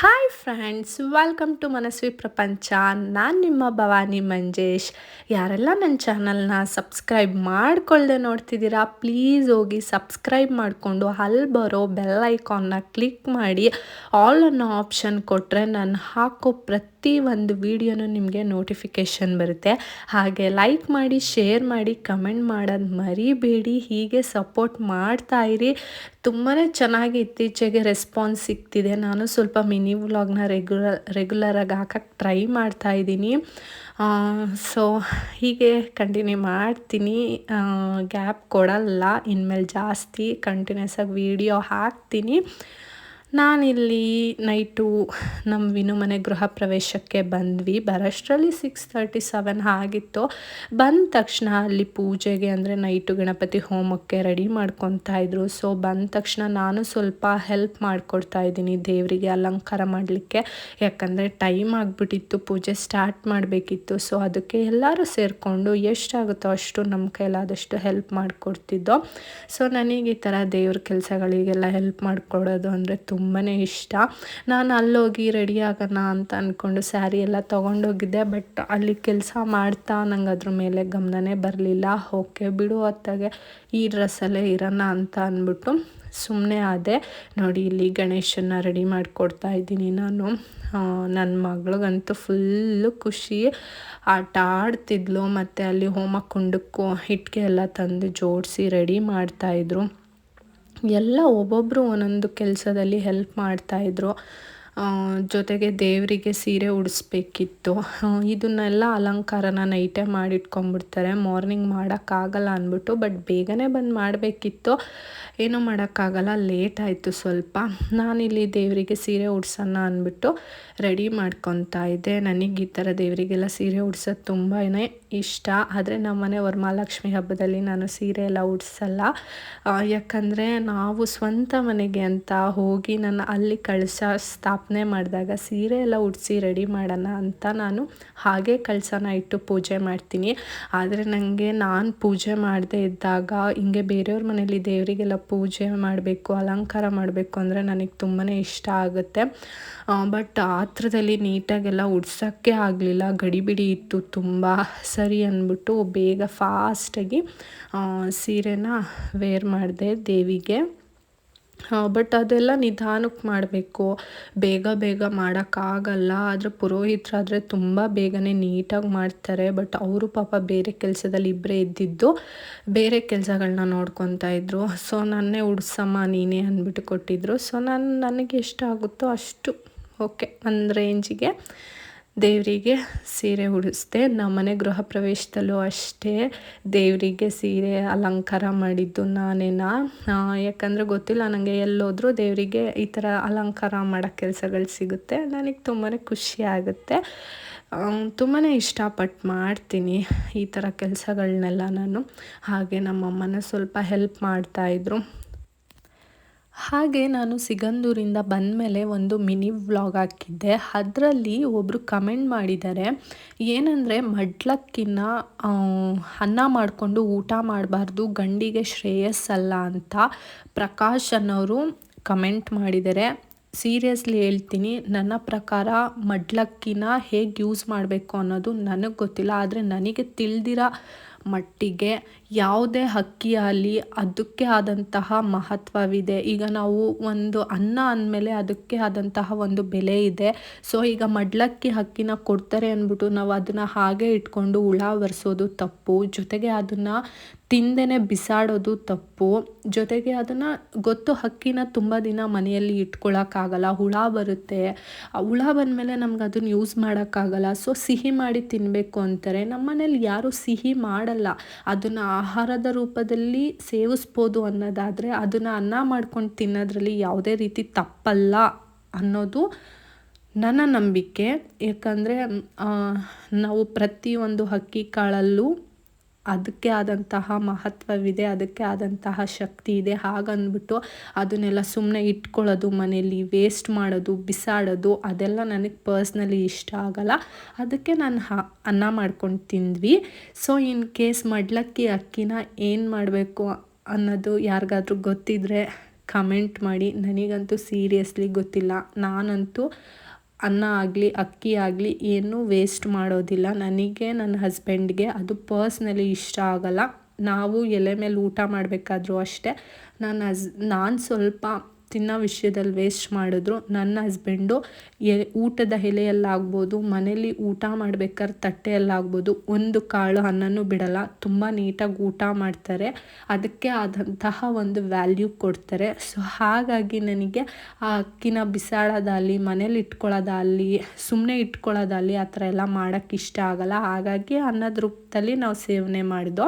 Hi friends welcome to Manasvi Prapancha ನಾನು ನಿಮ್ಮ ಭವಾನಿ ಮಂಜೇಶ್. ಯಾರೆಲ್ಲ ನನ್ನ ಚಾನಲ್ನ ಸಬ್ಸ್ಕ್ರೈಬ್ ಮಾಡ್ಕೊಳ್ಳದೆ ನೋಡ್ತಿದ್ದೀರಾ ಪ್ಲೀಸ್ ಹೋಗಿ ಸಬ್ಸ್ಕ್ರೈಬ್ ಮಾಡಿಕೊಂಡು ಅಲ್ಲಿ ಬರೋ ಬೆಲ್ ಐಕಾನ್ನ ಕ್ಲಿಕ್ ಮಾಡಿ ಆಲ್ ಅನ್ನೋ ಆಪ್ಷನ್ ಕೊಟ್ಟರೆ ನಾನು ಹಾಕೋ ಪ್ರತಿ ಒಂದು ವೀಡಿಯೋನೂ ನಿಮಗೆ ನೋಟಿಫಿಕೇಷನ್ ಬರುತ್ತೆ. ಹಾಗೆ ಲೈಕ್ ಮಾಡಿ ಶೇರ್ ಮಾಡಿ ಕಮೆಂಟ್ ಮಾಡೋದು ಮರಿಬೇಡಿ. ಹೀಗೆ ಸಪೋರ್ಟ್ ಮಾಡ್ತಾ ಇರಿ. ತುಂಬಾ ಚೆನ್ನಾಗಿ ಇತ್ತೀಚೆಗೆ ರೆಸ್ಪಾನ್ಸ್ ಸಿಗ್ತಿದೆ. ನಾನು ಸ್ವಲ್ಪ ಮಿನಿ ವ್ಲಾಗ್ನ ರೆಗ್ಯುಲರ್ ರೆಗ್ಯುಲರಾಗಿ ಹಾಕಕ್ಕೆ ಟ್ರೈ ಮಾಡ್ತಾ ಇದ್ದೀನಿ. ಸೊ ಹೀಗೆ ಕಂಟಿನ್ಯೂ ಮಾಡ್ತೀನಿ. ಗ್ಯಾಪ್ ಕೊಡಲ್ಲ. ಇನ್ಮೇಲೆ ಜಾಸ್ತಿ ಕಂಟಿನ್ಯೂಸ್ ಆಗಿ ವೀಡಿಯೋ ಹಾಕ್ತೀನಿ. ನಾನಿಲ್ಲಿ ನೈಟು ನಮ್ಮ ವಿನು ಮನೆ ಗೃಹ ಪ್ರವೇಶಕ್ಕೆ ಬಂದ್ವಿ. ಬರೋಷ್ಟರಲ್ಲಿ ಸಿಕ್ಸ್ ತರ್ಟಿ ಸೆವೆನ್ ಆಗಿತ್ತು. ಬಂದ ತಕ್ಷಣ ಅಲ್ಲಿ ಪೂಜೆಗೆ ಅಂದರೆ ನೈಟು ಗಣಪತಿ ಹೋಮಕ್ಕೆ ರೆಡಿ ಮಾಡ್ಕೊತಾ ಇದ್ರು. ಸೊ ಬಂದ ತಕ್ಷಣ ನಾನು ಸ್ವಲ್ಪ ಹೆಲ್ಪ್ ಮಾಡಿಕೊಡ್ತಾ ಇದ್ದೀನಿ ದೇವರಿಗೆ ಅಲಂಕಾರ ಮಾಡಲಿಕ್ಕೆ. ಯಾಕಂದರೆ ಟೈಮ್ ಆಗಿಬಿಟ್ಟಿತ್ತು, ಪೂಜೆ ಸ್ಟಾರ್ಟ್ ಮಾಡಬೇಕಿತ್ತು. ಸೊ ಅದಕ್ಕೆ ಎಲ್ಲರೂ ಸೇರಿಕೊಂಡು ಎಷ್ಟಾಗುತ್ತೋ ಅಷ್ಟು ನಮ್ಮ ಕೈಲಾದಷ್ಟು ಹೆಲ್ಪ್ ಮಾಡಿಕೊಡ್ತಿದ್ದೋ. ಸೊ ನನಗೆ ಈ ಥರ ದೇವ್ರ ಕೆಲಸಗಳಿಗೆಲ್ಲ ಹೆಲ್ಪ್ ಮಾಡಿಕೊಡೋದು ಅಂದರೆ ತುಂಬಾ ಇಷ್ಟ. ನಾನು ಅಲ್ಲೋಗಿ ರೆಡಿ ಆಗೋಣ ಅಂತ ಅಂದ್ಕೊಂಡು ಸ್ಯಾರಿ ಎಲ್ಲ ತೊಗೊಂಡೋಗಿದ್ದೆ ಬಟ್ ಅಲ್ಲಿ ಕೆಲಸ ಮಾಡ್ತಾ ನಂಗೆ ಅದ್ರ ಮೇಲೆ ಗಮನನೇ ಬರಲಿಲ್ಲ. ಓಕೆ ಬಿಡು ಹೊತ್ತಾಗೆ ಈ ಡ್ರೆಸ್ಸಲ್ಲೇ ಇರೋಣ ಅಂತ ಅಂದ್ಬಿಟ್ಟು ಸುಮ್ಮನೆ ಆದೆ. ನೋಡಿ, ಇಲ್ಲಿ ಗಣೇಶನ್ನ ರೆಡಿ ಮಾಡಿಕೊಡ್ತಾ ಇದ್ದೀನಿ ನಾನು. ನನ್ನ ಮಗಳಿಗಂತೂ ಫುಲ್ಲು ಖುಷಿ. ಆಟ ಆಡ್ತಿದ್ಲು, ಮತ್ತು ಅಲ್ಲಿ ಹೋಮ ಕುಂಡಕ್ಕೂ ಹಿಟ್ಗೆ ಎಲ್ಲ ತಂದು ಜೋಡಿಸಿ ರೆಡಿ ಮಾಡ್ತಾಯಿದ್ರು ಎಲ್ಲ ಒಬ್ಬೊಬ್ಬರು ಒಂದೊಂದು ಕೆಲಸದಲ್ಲಿ ಹೆಲ್ಪ್ ಮಾಡ್ತಾಯಿದ್ರು ಜೊತೆಗೆ ದೇವರಿಗೆ ಸೀರೆ ಉಡಿಸ್ಬೇಕಿತ್ತು. ಇದನ್ನೆಲ್ಲ ಅಲಂಕಾರನ ನೈಟೇ ಮಾಡಿಟ್ಕೊಂಡ್ಬಿಡ್ತಾರೆ. ಮಾರ್ನಿಂಗ್ ಮಾಡೋಕ್ಕಾಗಲ್ಲ ಅಂದ್ಬಿಟ್ಟು, ಬಟ್ ಬೇಗನೆ ಬಂದು ಮಾಡಬೇಕಿತ್ತು. ಏನೂ ಮಾಡೋಕ್ಕಾಗಲ್ಲ, ಲೇಟ್ ಆಯಿತು ಸ್ವಲ್ಪ. ನಾನಿಲ್ಲಿ ದೇವರಿಗೆ ಸೀರೆ ಉಡ್ಸೋಣ ಅಂದ್ಬಿಟ್ಟು ರೆಡಿ ಮಾಡ್ಕೊತಾ ಇದ್ದೆ. ನನಗೆ ಈ ಥರ ದೇವರಿಗೆಲ್ಲ ಸೀರೆ ಉಡ್ಸೋದು ತುಂಬಾ ಇಷ್ಟ. ಆದರೆ ನಮ್ಮನೆ ವರಮಹಾಲಕ್ಷ್ಮಿ ಹಬ್ಬದಲ್ಲಿ ನಾನು ಸೀರೆ ಎಲ್ಲ ಉಡ್ಸಲ್ಲ. ಯಾಕಂದರೆ ನಾವು ಸ್ವಂತ ಮನೆಗೆ ಅಂತ ಹೋಗಿ ನಾನು ಅಲ್ಲಿ ಕಳಶ ಸ್ಥಾಪನೆ ಮಾಡಿದಾಗ ಸೀರೆ ಎಲ್ಲ ಉಡಿಸಿ ರೆಡಿ ಮಾಡೋಣ ಅಂತ ನಾನು ಹಾಗೆ ಕಳಸನ ಇಟ್ಟು ಪೂಜೆ ಮಾಡ್ತೀನಿ. ಆದರೆ ನನಗೆ ನಾನು ಪೂಜೆ ಮಾಡದೆ ಇದ್ದಾಗ ಹಿಂಗೆ ಬೇರೆಯವ್ರ ಮನೇಲಿ ದೇವರಿಗೆಲ್ಲ ಪೂಜೆ ಮಾಡಬೇಕು, ಅಲಂಕಾರ ಮಾಡಬೇಕು ಅಂದರೆ ನನಗೆ ತುಂಬಾ ಇಷ್ಟ ಆಗುತ್ತೆ. ಬಟ್ ಆತ್ರದಲ್ಲಿ ನೀಟಾಗೆಲ್ಲ ಉಡ್ಸೋಕ್ಕೆ ಆಗಲಿಲ್ಲ. ಗಡಿಬಿಡಿ ಇತ್ತು ತುಂಬ ಸರಿ ಅಂದ್ಬಿಟ್ಟು ಬೇಗ ಫಾಸ್ಟಾಗಿ ಸೀರೆನ ವೇರ್ ಮಾಡಿದೆ ದೇವಿಗೆ. ಬಟ್ ಅದೆಲ್ಲ ನಿಧಾನಕ್ಕೆ ಮಾಡಬೇಕು. ಬೇಗ ಬೇಗ ಮಾಡೋಕ್ಕಾಗಲ್ಲ. ಆದರೆ ಪುರೋಹಿತರಾದರೆ ತುಂಬ ಬೇಗನೆ ನೀಟಾಗಿ ಮಾಡ್ತಾರೆ. ಬಟ್ ಅವರು ಪಾಪ ಬೇರೆ ಕೆಲಸದಲ್ಲಿ ಇಬ್ಬರೇ ಇದ್ದಿದ್ದು ಬೇರೆ ಕೆಲಸಗಳನ್ನ ನೋಡ್ಕೊತಾ ಇದ್ರು. ಸೊ ನನ್ನೇ ಉಡ್ಸಮ್ಮ, ನೀನೇ ಅಂದ್ಬಿಟ್ಟು ಕೊಟ್ಟಿದ್ರು. ಸೊ ನಾನು, ನನಗೆ ಎಷ್ಟಾಗುತ್ತೋ ಅಷ್ಟು ಓಕೆ ಒಂದು ರೇಂಜಿಗೆ ದೇವರಿಗೆ ಸೀರೆ ಉಡಿಸ್ದೆ. ನಮ್ಮನೆ ಗೃಹ ಪ್ರವೇಶದಲ್ಲೂ ಅಷ್ಟೇ ದೇವರಿಗೆ ಸೀರೆ ಅಲಂಕಾರ ಮಾಡಿದ್ದು ನಾನೇನಾ. ಯಾಕಂದರೆ ಗೊತ್ತಿಲ್ಲ ನನಗೆ ಎಲ್ಲೋದ್ರೂ ದೇವರಿಗೆ ಈ ಥರ ಅಲಂಕಾರ ಮಾಡೋ ಕೆಲಸಗಳು ಸಿಗುತ್ತೆ. ನನಗೆ ತುಂಬಾ ಖುಷಿ ಆಗುತ್ತೆ. ತುಂಬಾ ಇಷ್ಟಪಟ್ಟು ಮಾಡ್ತೀನಿ ಈ ಥರ ಕೆಲಸಗಳನ್ನೆಲ್ಲ ನಾನು. ಹಾಗೆ ನಮ್ಮಮ್ಮನ ಸ್ವಲ್ಪ ಹೆಲ್ಪ್ ಮಾಡ್ತಾಯಿದ್ರು ಹಾಗೆ ನಾನು ಸಿಗಂದೂರಿಂದ ಬಂದಮೇಲೆ ಒಂದು ಮಿನಿ ವ್ಲಾಗ್ ಹಾಕಿದ್ದೆ. ಅದರಲ್ಲಿ ಒಬ್ಬರು ಕಮೆಂಟ್ ಮಾಡಿದ್ದಾರೆ, ಏನಂದರೆ ಮಡ್ಲಕ್ಕಿನ ಅನ್ನ ಮಾಡಿಕೊಂಡು ಊಟ ಮಾಡಬಾರ್ದು, ಗಂಡಿಗೆ ಶ್ರೇಯಸ್ಸಲ್ಲ ಅಂತ ಪ್ರಕಾಶ್ ಅನ್ನೋರು ಕಮೆಂಟ್ ಮಾಡಿದ್ದಾರೆ. ಸೀರಿಯಸ್ಲಿ ಹೇಳ್ತೀನಿ, ನನ್ನ ಪ್ರಕಾರ ಮಡ್ಲಕ್ಕಿನ ಹೇಗೆ ಯೂಸ್ ಮಾಡಬೇಕು ಅನ್ನೋದು ನನಗೆ ಗೊತ್ತಿಲ್ಲ, ಆದರೆ ನನಗೆ ತಿಳಿದಿರೋ ಮಟ್ಟಿಗೆ ಯಾವುದೇ ಅಕ್ಕಿ ಆಗಲಿ ಅದಕ್ಕೆ ಆದಂತಹ ಮಹತ್ವವಿದೆ. ಈಗ ನಾವು ಒಂದು ಅನ್ನ ಅಂದಮೇಲೆ ಅದಕ್ಕೆ ಆದಂತಹ ಒಂದು ಬೆಲೆ ಇದೆ. ಸೊ ಈಗ ಮಡ್ಲಕ್ಕಿ ಹಕ್ಕಿನ ಕೊಡ್ತಾರೆ ಅಂದ್ಬಿಟ್ಟು ನಾವು ಅದನ್ನು ಹಾಗೆ ಇಟ್ಕೊಂಡು ಹುಳ ಒರೆಸೋದು ತಪ್ಪು, ಜೊತೆಗೆ ಅದನ್ನು ತಿಂದೇ ಬಿಸಾಡೋದು ತಪ್ಪು, ಜೊತೆಗೆ ಅದನ್ನು ಗೊತ್ತು ಹಕ್ಕಿನ ತುಂಬ ದಿನ ಮನೆಯಲ್ಲಿ ಇಟ್ಕೊಳ್ಳೋಕ್ಕಾಗಲ್ಲ ಹುಳ ಬರುತ್ತೆ. ಆ ಹುಳ ಬಂದಮೇಲೆ ನಮ್ಗೆ ಅದನ್ನು ಯೂಸ್ ಮಾಡೋಕ್ಕಾಗಲ್ಲ ಸೊ ಸಿಹಿ ಮಾಡಿ ತಿನ್ನಬೇಕು ಅಂತಾರೆ. ನಮ್ಮ ಮನೇಲಿ ಯಾರೂ ಸಿಹಿ ಮಾಡಲ್ಲ. ಅದನ್ನು ಆಹಾರದ ರೂಪದಲ್ಲಿ ಸೇವಿಸ್ಬೋದು ಅನ್ನೋದಾದರೆ ಅದನ್ನು ಅನ್ನ ಮಾಡ್ಕೊಂಡು ತಿನ್ನೋದ್ರಲ್ಲಿ ಯಾವುದೇ ರೀತಿ ತಪ್ಪಲ್ಲ ಅನ್ನೋದು ನನ್ನ ನಂಬಿಕೆ. ಯಾಕಂದರೆ ನಾವು ಪ್ರತಿಯೊಂದು ಅಕ್ಕಿ ಕಾಳಲ್ಲೂ ಅದಕ್ಕೆ ಆದಂತಹ ಮಹತ್ವವಿದೆ, ಅದಕ್ಕೆ ಆದಂತಹ ಶಕ್ತಿ ಇದೆ. ಹಾಗಂದ್ಬಿಟ್ಟು ಅದನ್ನೆಲ್ಲ ಸುಮ್ಮನೆ ಇಟ್ಕೊಳ್ಳೋದು ಮನೇಲಿ ವೇಸ್ಟ್ ಮಾಡೋದು, ಬಿಸಾಡೋದು, ಅದೆಲ್ಲ ನನಗೆ ಪರ್ಸ್ನಲಿ ಇಷ್ಟ ಆಗಲ್ಲ. ಅದಕ್ಕೆ ನಾನು ಹಾ, ಅನ್ನ ಮಾಡ್ಕೊಂಡು ತಿಂದ್ವಿ. ಸೊ ಇನ್ ಕೇಸ್ ಮಡ್ಲಕ್ಕಿ ಅಕ್ಕಿನ ಏನು ಮಾಡಬೇಕು ಅನ್ನೋದು ಯಾರಿಗಾದ್ರೂ ಗೊತ್ತಿದ್ರೆ ಕಮೆಂಟ್ ಮಾಡಿ. ನನಗಂತೂ ಸೀರಿಯಸ್ಲಿ ಗೊತ್ತಿಲ್ಲ. ನಾನಂತೂ ಅನ್ನ ಆಗಲಿ, ಅಕ್ಕಿ ಆಗಲಿ ಏನೂ ವೇಸ್ಟ್ ಮಾಡೋದಿಲ್ಲ. ನನಗೆ, ನನ್ನ ಹಸ್ಬೆಂಡ್ಗೆ ಅದು ಪರ್ಸ್ನಲಿ ಇಷ್ಟ ಆಗಲ್ಲ. ನಾವು ಎಲೆ ಮೇಲೆ ಊಟ ಮಾಡಬೇಕಾದ್ರೂ ಅಷ್ಟೇ. ನಾನು ಹಸ್ ನಾನು ಸ್ವಲ್ಪ ತಿನ್ನೋ ವಿಷಯದಲ್ಲಿ ವೇಸ್ಟ್ ಮಾಡಿದ್ರು, ನನ್ನ ಹಸ್ಬೆಂಡು ಎ, ಊಟದ ಎಲೆಯಲ್ಲಾಗ್ಬೋದು, ಮನೇಲಿ ಊಟ ಮಾಡ್ಬೇಕಾದ್ರೆ ತಟ್ಟೆಯಲ್ಲಾಗ್ಬೋದು, ಒಂದು ಕಾಳು ಅನ್ನನೂ ಬಿಡಲ್ಲ, ತುಂಬ ನೀಟಾಗಿ ಊಟ ಮಾಡ್ತಾರೆ, ಅದಕ್ಕೆ ಆದಂತಹ ಒಂದು ವ್ಯಾಲ್ಯೂ ಕೊಡ್ತಾರೆ. ಸೊ ಹಾಗಾಗಿ ನನಗೆ ಆ ಅಕ್ಕಿನ ಬಿಸಾಡೋದಾಗಲಿ, ಮನೇಲಿ ಇಟ್ಕೊಳ್ಳೋದಾಗಲಿ ಸುಮ್ಮನೆ ಇಟ್ಕೊಳ್ಳೋದಾಗಲಿ ಆ ಥರ ಎಲ್ಲ ಮಾಡೋಕ್ಕೆ ಇಷ್ಟ ಆಗಲ್ಲ. ಹಾಗಾಗಿ ಅನ್ನದ ರೂಪದಲ್ಲಿ ನಾವು ಸೇವನೆ ಮಾಡಿದೋ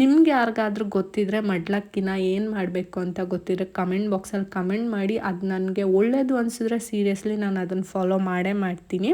ನಿಮ್ಗೆ ಯಾರಿಗಾದ್ರೂ ಗೊತ್ತಿದ್ರೆ, ಮಡ್ಲಕ್ಕಿನ ಏನು ಮಾಡಬೇಕು ಅಂತ ಗೊತ್ತಿದ್ರೆ ಕಮೆಂಟ್ ಬಾಕ್ಸಲ್ಲಿ ಕಮೆಂಟ್ ಮಾಡಿ ಅದು ನನಗೆ ಒಳ್ಳೆಯದು ಅನಿಸಿದ್ರೆ ಸೀರಿಯಸ್ಲಿ ನಾನು ಅದನ್ನು ಫಾಲೋ ಮಾಡೇ ಮಾಡ್ತೀನಿ.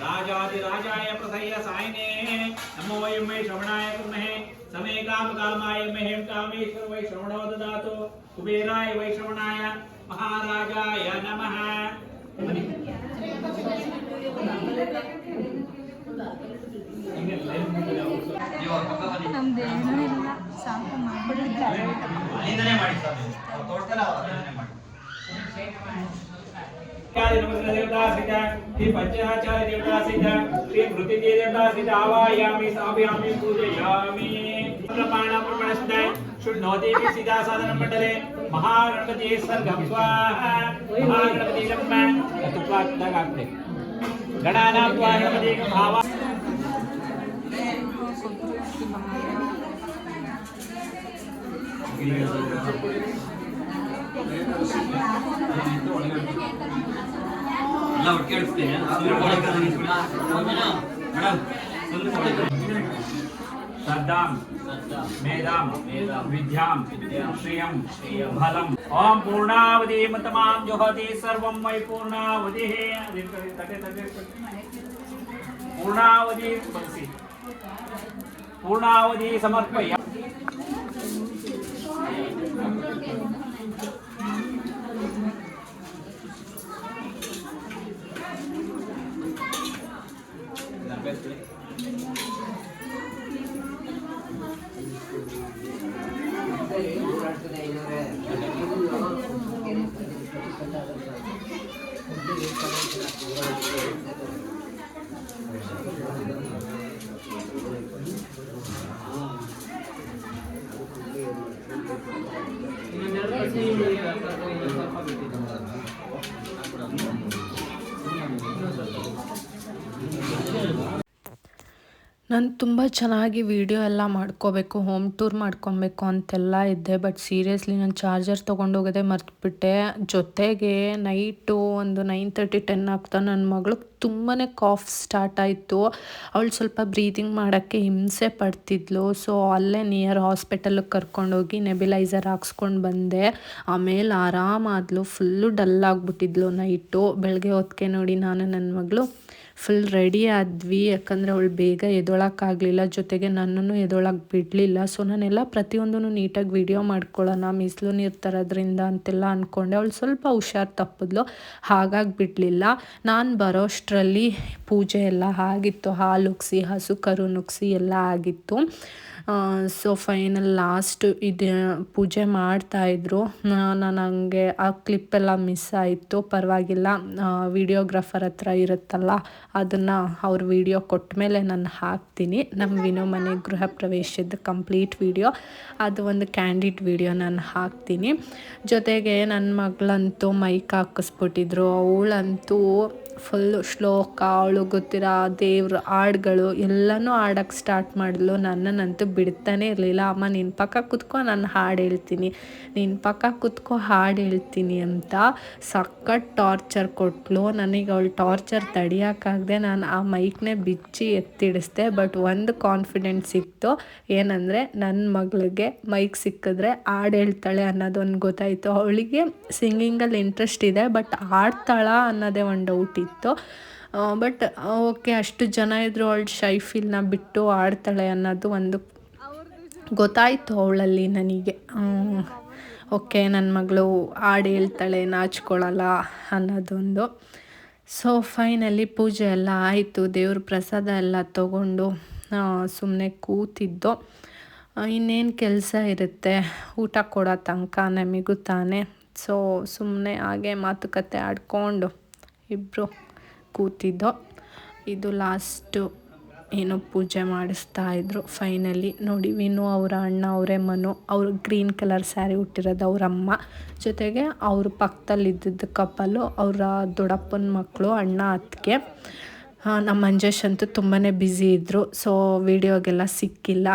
राजाधिराजाय प्रथय सायने नमो वयं वै श्रवणाय कुर्महे समे काम कामाय महें कामेश्वर वै श्रवणो ददातु कुबेराय वै श्रवणाय महाराजाय नमः ನಮ್ದೇನೂ ಇಲ್ಲ ಸಾಕು ಮಾಡ್ಬಿಟ್ಟಿರ್ತಾರೆ ಅಲ್ಲಿಂದನೇ ಮಾಡಿ ಸರ್ ಅವ್ರು ತೋರಿಸ್ತಾರೆ आचार्य नमस्कार देवदासित श्री पंचाचार्य देवदासित श्री भृति देवदासित आवायामि स्थापयामि पूजयामि प्राणाप्रमणस्ताय शुद्धोदेवी सीता साधन मंडले महागणपति सर्गम स्वाहा महागणपति नमः तत्त्वा तगाते गणानां त्वा गणपति भावा Thank you. எல்லாம் ஒட்டி எடுத்துட்டேன் சத்தாம் மேதாம் வித்யாம் ஸ்ரீயம் பலம் ஓம் பூர்ணாவதி மதமாம் ஜுஹதி சர்வம் மை பூர்ணாவதி பூர்ணாவதி பூர்ணாவதி சமர்ப்பய ನಾನು ತುಂಬ ಚೆನ್ನಾಗಿ ವಿಡಿಯೋ ಎಲ್ಲ ಮಾಡ್ಕೋಬೇಕು ಹೋಮ್ ಟೂರ್ ಮಾಡ್ಕೊಬೇಕು ಅಂತೆಲ್ಲ ಇದ್ದೆ ಬಟ್ ಸೀರಿಯಸ್ಲಿ ನಾನು ಚಾರ್ಜರ್ ತೊಗೊಂಡೋಗೋದೇ ಮರ್ತುಬಿಟ್ಟೆ. ಜೊತೆಗೆ ನೈಟು ಒಂದು ನೈನ್ ತರ್ಟಿ ಟೆನ್ ಆಗ್ತಾ ನನ್ನ ಮಗಳು ತುಂಬಾ ಕಾಫ್ ಸ್ಟಾರ್ಟ್ ಆಯಿತು. ಅವಳು ಸ್ವಲ್ಪ ಬ್ರೀದಿಂಗ್ ಮಾಡೋಕ್ಕೆ ಹಿಂಸೆ ಪಡ್ತಿದ್ಲು. ಸೊ ಅಲ್ಲೇ ನಿಯರ್ ಹಾಸ್ಪಿಟಲ್ಗೆ ಕರ್ಕೊಂಡೋಗಿ ನೆಬಿಲೈಸರ್ ಹಾಕ್ಸ್ಕೊಂಡು ಬಂದೆ. ಆಮೇಲೆ ಆರಾಮಾದ್ಲು ಫುಲ್ಲು ಡಲ್ ಆಗಿಬಿಟ್ಟಿದ್ಲು ನೈಟು ಬೆಳಗ್ಗೆ ಹೊತ್ತಿಗೆ ನೋಡಿ ನಾನು ನನ್ನ ಮಗಳು ಫುಲ್ ರೆಡಿ ಆದ್ವಿ. ಯಾಕಂದರೆ ಅವಳು ಬೇಗ ಎದೊಳಕ್ಕಾಗಲಿಲ್ಲ, ಜೊತೆಗೆ ನನ್ನನ್ನು ಎದೊಳಕ್ಕೆ ಬಿಡಲಿಲ್ಲ. ಸೊ ನಾನೆಲ್ಲ ಪ್ರತಿಯೊಂದನ್ನು ನೀಟಾಗಿ ವಿಡಿಯೋ ಮಾಡ್ಕೊಳ್ಳೋಣ, ಮಿಸ್ಲು ನೀರು ತರೋದ್ರಿಂದ ಅಂತೆಲ್ಲ ಅಂದ್ಕೊಂಡೆ ಅವಳು ಸ್ವಲ್ಪ ಹುಷಾರು ತಪ್ಪಿದ್ಲು, ಹಾಗಾಗಿ ಬಿಡಲಿಲ್ಲ. ನಾನು ಬರೋಷ್ಟರಲ್ಲಿ ಪೂಜೆ ಎಲ್ಲ ಆಗಿತ್ತು. ಹಾಲು ಉಗ್ಸಿ, ಹಸು, ಕರು ನುಗ್ಸಿ ಎಲ್ಲ ಆಗಿತ್ತು. ಸೊ ಫೈನಲ್ ಲಾಸ್ಟ್ ಇದು ಪೂಜೆ ಮಾಡ್ತಾಯಿದ್ರು ನಾನು ಹಂಗೆ ಆ ಕ್ಲಿಪ್ಪೆಲ್ಲ ಮಿಸ್ ಆಯಿತು. ಪರವಾಗಿಲ್ಲ ವಿಡಿಯೋಗ್ರಾಫರ್ ಹತ್ರ ಇರುತ್ತಲ್ಲ, ಅದನ್ನು ಅವ್ರ ವಿಡಿಯೋ ಕೊಟ್ಟ ಮೇಲೆ ನಾನು ಹಾಕ್ತೀನಿ. ನಮ್ಮ ವಿನೋ ಮನೆ ಗೃಹ ಪ್ರವೇಶದ ಕಂಪ್ಲೀಟ್ ವಿಡಿಯೋ ಅದು ಒಂದು ಕ್ಯಾಂಡಿಡ್ ವಿಡಿಯೋ ನಾನು ಹಾಕ್ತೀನಿ. ಜೊತೆಗೆ ನನ್ನ ಮಗಳಂತೂ ಮೈಕ್ ಹಾಕಿಸ್ಬಿಟ್ಟಿದ್ರು. ಅವಳಂತೂ ಫುಲ್ಲು ಶ್ಲೋಕ ಅವಳು ಗೊತ್ತಿರೋ ದೇವ್ರ, ಹಾಡ್ಗಳು ಎಲ್ಲನೂ ಹಾಡೋಕ್ಕೆ ಸ್ಟಾರ್ಟ್ ಮಾಡಿದ್ಲು. ನನ್ನನ್ನಂತೂ ಬಿಡ್ತಾನೆ ಇರಲಿಲ್ಲ. ಅಮ್ಮ ನಿನ್ನ ಪಕ್ಕ ಕುತ್ಕೊ, ನಾನು ಹಾಡು ಹೇಳ್ತೀನಿ. ನಿನ್ನ ಪಕ್ಕ ಕುತ್ಕೊ, ಹಾಡು ಹೇಳ್ತೀನಿ ಅಂತ ಸಖತ್ ಟಾರ್ಚರ್ ಕೊಟ್ಲು. ನನಗೆ ಅವಳು ಟಾರ್ಚರ್ ತಡಿಯೋಕ್ಕಾಗದೆ ನಾನು ಆ ಮೈಕ್ನೇ ಬಿಚ್ಚಿ ಎತ್ತಿಡಿಸ್ದೆ. ಬಟ್ ಒಂದು ಕಾನ್ಫಿಡೆನ್ಸ್ ಸಿಕ್ತು ಏನಂದರೆ ನನ್ನ ಮಗಳಿಗೆ ಮೈಕ್ ಸಿಕ್ಕಿದ್ರೆ ಹಾಡು ಹೇಳ್ತಾಳೆ ಅನ್ನೋದೊಂದು ಗೊತ್ತಾಯಿತು. ಅವಳಿಗೆ ಸಿಂಗಿಂಗಲ್ಲಿ ಇಂಟ್ರೆಸ್ಟ್ ಇದೆ ಬಟ್ ಹಾಡ್ತಾಳ ಅನ್ನೋದೇ ಒಂದು ಡೌಟ್ ಇತ್ತು. ಬಟ್ ಓಕೆ ಅಷ್ಟು ಜನ ಇದ್ದರು ಅವಳು ಶೈಫಿಲ್ನ ಬಿಟ್ಟು ಆಡ್ತಾಳೆ ಅನ್ನೋದು ಒಂದು ಗೊತ್ತಾಯಿತು ಅವಳಲ್ಲಿ ನನಗೆ. ಓಕೆ ನನ್ನ ಮಗಳು ಹಾಡು ಹೇಳ್ತಾಳೆ ನಾಚ್ಕೊಳ್ಳಲ್ಲ ಅನ್ನೋದೊಂದು. ಸೊ ಫೈನಲಿ ಪೂಜೆ ಎಲ್ಲ ಆಯಿತು, ದೇವ್ರ ಪ್ರಸಾದ ಎಲ್ಲ ತಗೊಂಡು ಸುಮ್ಮನೆ ಕೂತಿದ್ದು. ಇನ್ನೇನು ಕೆಲಸ ಇರುತ್ತೆ, ಊಟ ಕೊಡೋ ತನಕ ನಮಗೂ ತಾನೇ. ಸೊ ಸುಮ್ಮನೆ ಹಾಗೆ ಮಾತುಕತೆ ಆಡ್ಕೊಂಡು ಇಬ್ಬರು ಕೂತಿದ್ದೋ, ಇದು ಲಾಸ್ಟು ಏನೋ ಪೂಜೆ ಮಾಡಿಸ್ತಾ ಇದ್ರು ಫೈನಲಿ. ನೋಡಿ, ವಿನು ಅವರ ಅಣ್ಣ, ಅವರೇ ಮನು, ಅವರು ಗ್ರೀನ್ ಕಲರ್ ಸ್ಯಾರಿ ಹುಟ್ಟಿರೋದು ಅವ್ರ ಅಮ್ಮ. ಜೊತೆಗೆ ಅವ್ರ ಪಕ್ಕದಲ್ಲಿ ಇದ್ದಿದ್ದ ಕಪ್ಪಲು ಅವರ ದೊಡ್ಡಪ್ಪನ ಮಕ್ಕಳು, ಅಣ್ಣ, ಅತ್ತಿಗೆ. ನಮ್ಮ ಮಂಜೇಶ್ ಅಂತೂ ತುಂಬಾ ಬ್ಯುಸಿ ಇದ್ದರು ಸೊ ವಿಡಿಯೋಗೆಲ್ಲ ಸಿಕ್ಕಿಲ್ಲ.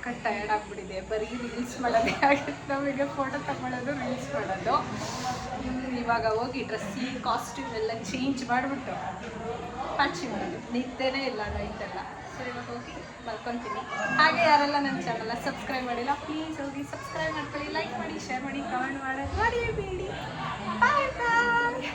ಸಖತ್ ಟಯರ್ಡ್ ಆಗಿಬಿಟ್ಟಿದೆ. ಬರೀ ರೀಲ್ಸ್ ಮಾಡೋದೇ ಆಗುತ್ತೆ. ನಮಗೆ ಫೋಟೋ ತಗೊಳ್ಳೋದು ರೀಲ್ಸ್ ಮಾಡೋದು. ಇವಾಗ ಹೋಗಿ ಡ್ರೆಸ್ಸಿ ಕಾಸ್ಟ್ಯೂಮ್ ಎಲ್ಲ ಚೇಂಜ್ ಮಾಡಿಬಿಟ್ಟು ಪಾಚಿ ಮಾಡೋದು. ನಿದ್ದೆನೇ ಇಲ್ಲ ನೈಟೆಲ್ಲ. ಸೊ ಇವಾಗ ಹೋಗಿ ಮಲ್ಕೊತೀನಿ. ಹಾಗೆ ಯಾರೆಲ್ಲ ನನ್ನ ಚಾನಲ್ನ ಸಬ್ಸ್ಕ್ರೈಬ್ ಮಾಡಿಲ್ಲ ಪ್ಲೀಸ್ ಹೋಗಿ ಸಬ್ಸ್ಕ್ರೈಬ್ ಮಾಡ್ಕೊಳ್ಳಿ. ಲೈಕ್ ಮಾಡಿ ಶೇರ್ ಮಾಡಿ ಕಮೆಂಟ್ ಮಾಡೋದು ಮರಿಬೇಡಿ ಬಾಯ್ ಬಾಯ್